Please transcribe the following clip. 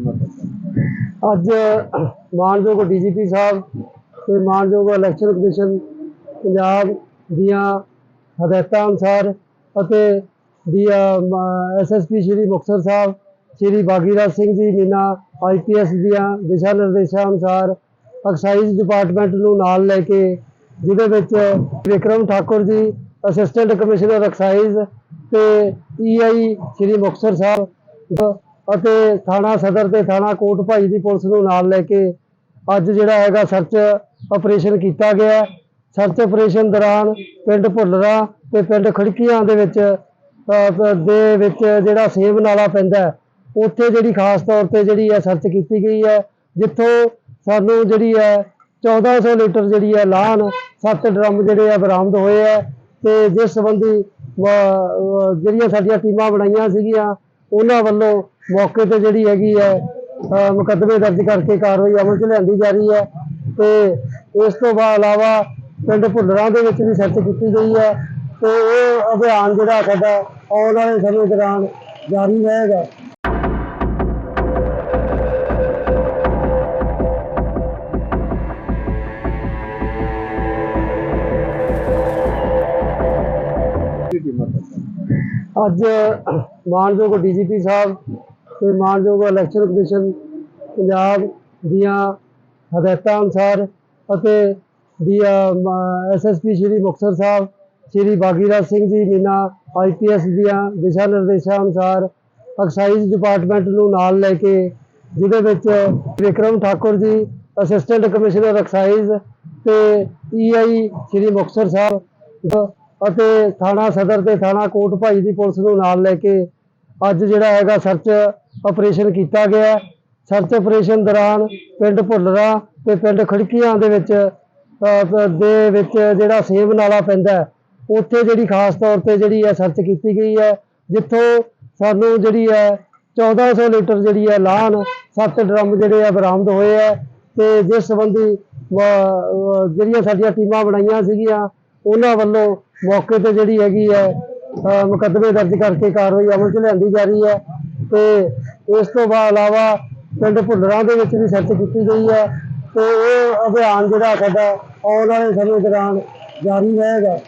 ਅੱਜ ਮਾਨਯੋਗ ਡੀਜੀਪੀ ਸਾਹਿਬ ਤੇ ਮਾਨਯੋਗ ਇਲੈਕਸ਼ਨ ਕਮਿਸ਼ਨ ਪੰਜਾਬ ਦੀਆਂ ਹਦਾਇਤਾਂ ਅਨੁਸਾਰ ਅਤੇ ਦੀ ਐਸਐਸਪੀ ਸ਼੍ਰੀ ਮੁਕਤਸਰ ਸਾਹਿਬ, ਸ਼੍ਰੀ ਬਾਗੀਰਾਜ ਸਿੰਘ ਜੀ ਮੀਨਾ ਆਈਪੀਐਸ ਦੀਆਂ ਦਿਸ਼ਾ ਨਿਰਦੇਸ਼ਾਂ ਅਨੁਸਾਰ ਐਕਸਾਈਜ਼ ਡਿਪਾਰਟਮੈਂਟ ਨੂੰ ਨਾਲ ਲੈ ਕੇ, ਜਿਹਦੇ ਵਿੱਚ Vikram Thakur ji assistant commissioner exercise ਤੇ ਈਆਈ ਸ਼੍ਰੀ ਮੁਕਤਸਰ ਸਾਹਿਬ ਅਤੇ ਥਾਣਾ ਸਦਰ ਤੇ ਥਾਣਾ ਕੋਟ ਭਾਈ ਦੀ ਪੁਲਿਸ ਨੂੰ ਨਾਲ ਲੈ ਕੇ ਅੱਜ ਜਿਹੜਾ ਹੈਗਾ ਸਰਚ ਆਪਰੇਸ਼ਨ ਕੀਤਾ ਗਿਆ। ਸਰਚ ਆਪਰੇਸ਼ਨ ਦੌਰਾਨ ਪਿੰਡ ਭੁੱਲਰਾ ਤੇ ਪਿੰਡ ਖੜਕੀਆਂ ਦੇ ਵਿੱਚ ਦੇ ਵਿੱਚ ਜਿਹੜਾ ਸੇਮ ਨਾਲਾ ਪੈਂਦਾ ਉੱਥੇ ਜਿਹੜੀ ਖਾਸ ਤੌਰ ਤੇ ਜਿਹੜੀ ਹੈ ਸਰਚ ਕੀਤੀ ਗਈ ਹੈ, ਜਿੱਥੋਂ ਸਾਨੂੰ ਜਿਹੜੀ ਹੈ 1400 ਲੀਟਰ ਜਿਹੜੀ ਹੈ ਲਾਹਨ, ਸੱਤ ਡਰਮ ਜਿਹੜੇ ਆ ਬਰਾਮਦ ਹੋਏ ਆ ਤੇ ਜਿਸ ਸੰਬੰਧੀ ਜਿਹੜੀਆਂ ਸਾਡੀਆਂ ਟੀਮਾਂ ਬਣਾਈਆਂ ਸੀਗੀਆਂ, ਉਹਨਾਂ ਵੱਲੋਂ ਮੌਕੇ ਤੇ ਜਿਹੜੀ ਹੈਗੀ ਹੈ ਮੁਕੱਦਮੇ ਦਰਜ ਕਰਕੇ ਕਾਰਵਾਈ ਅਮਲ 'ਚ ਲਿਆਂਦੀ ਜਾ ਰਹੀ ਹੈ ਤੇ ਇਸ ਤੋਂ ਬਾਅਦ ਇਲਾਵਾ ਪਿੰਡ ਭੁੱਲਰਾਂ ਦੇ ਵਿੱਚ ਵੀ ਸਰਚ ਕੀਤੀ ਗਈ ਹੈ ਤੇ ਇਹ ਅਭਿਆਨ ਜਿਹੜਾ ਸਾਡਾ ਆਉਣ ਵਾਲੇ ਸਮੇਂ ਦੌਰਾਨ ਜਾਰੀ ਰਹੇਗਾ। ਅੱਜ ਮਾਨਯੋਗ ਡੀਜੀਪੀ ਸਾਹਿਬ ਤੇ ਮਾਨਯੋਗ ਇਲੈਕਸ਼ਨ ਕਮਿਸ਼ਨ ਪੰਜਾਬ ਦੀਆਂ ਹਦਾਇਤਾਂ ਅਨੁਸਾਰ ਅਤੇ ਦੀ ਐਸਐਸਪੀ ਸ਼੍ਰੀ ਮੁਕਤਸਰ ਸਾਹਿਬ, ਸ਼੍ਰੀ ਬਾਗੀਰਾਜ ਸਿੰਘ ਜੀ ਮੀਨਾ ਆਈਪੀਐਸ ਦੀਆਂ ਦਿਸ਼ਾ ਨਿਰਦੇਸ਼ਾਂ ਅਨੁਸਾਰ ਐਕਸਾਈਜ਼ ਡਿਪਾਰਟਮੈਂਟ ਨੂੰ ਨਾਲ ਲੈ ਕੇ, ਜਿਹਦੇ ਵਿੱਚ Vikram Thakur ji assistant commissioner exercise ਤੇ ਈਆਈ ਸ਼੍ਰੀ ਮੁਕਤਸਰ ਸਾਹਿਬ ਅਤੇ ਥਾਣਾ ਸਦਰ ਤੇ ਥਾਣਾ ਕੋਟ ਭਾਈ ਦੀ ਪੁਲਿਸ ਨੂੰ ਨਾਲ ਲੈ ਕੇ ਅੱਜ ਜਿਹੜਾ ਹੈਗਾ ਸਰਚ ਆਪਰੇਸ਼ਨ ਕੀਤਾ ਗਿਆ ਸਰਚ ਆਪਰੇਸ਼ਨ ਦੌਰਾਨ ਪਿੰਡ ਭੁੱਲਰਾ ਤੇ ਪਿੰਡ ਖੜਕੀਆਂ ਦੇ ਵਿੱਚ ਦੇ ਵਿੱਚ ਜਿਹੜਾ ਸੇਬ ਨਾਲਾ ਪੈਂਦਾ ਉੱਥੇ ਜਿਹੜੀ ਖਾਸ ਤੌਰ ਤੇ ਜਿਹੜੀ ਹੈ ਸਰਚ ਕੀਤੀ ਗਈ ਹੈ, ਜਿੱਥੋਂ ਸਾਨੂੰ ਜਿਹੜੀ ਹੈ 1400 ਲੀਟਰ ਜਿਹੜੀ ਹੈ ਲਾਹਨ ਸੱਤ ਡਰਮ ਜਿਹੜੇ ਆ ਬਰਾਮਦ ਹੋਏ ਆ ਤੇ ਜਿਸ ਸੰਬੰਧੀ ਜਿਹੜੀਆਂ ਸਾਡੀਆਂ ਟੀਮਾਂ ਬਣਾਈਆਂ ਸੀਗੀਆਂ, ਉਹਨਾਂ ਵੱਲੋਂ ਮੌਕੇ ਤੇ ਜਿਹੜੀ ਹੈਗੀ ਹੈ ਮੁਕੱਦਮੇ ਦਰਜ ਕਰਕੇ ਕਾਰਵਾਈ ਅਮਲ 'ਚ ਲਿਆਂਦੀ ਜਾ ਰਹੀ ਹੈ ਤੇ ਇਸ ਤੋਂ ਬਾਅਦ ਇਲਾਵਾ ਪਿੰਡ ਭੁੱਲਰਾਂ ਦੇ ਵਿੱਚ ਵੀ ਸਰਚ ਕੀਤੀ ਗਈ ਹੈ ਤੇ ਇਹ ਅਭਿਆਨ ਜਿਹੜਾ ਸਾਡਾ ਆਉਣ ਵਾਲੇ ਸਮੇਂ ਦੌਰਾਨ ਜਾਰੀ ਰਹੇਗਾ।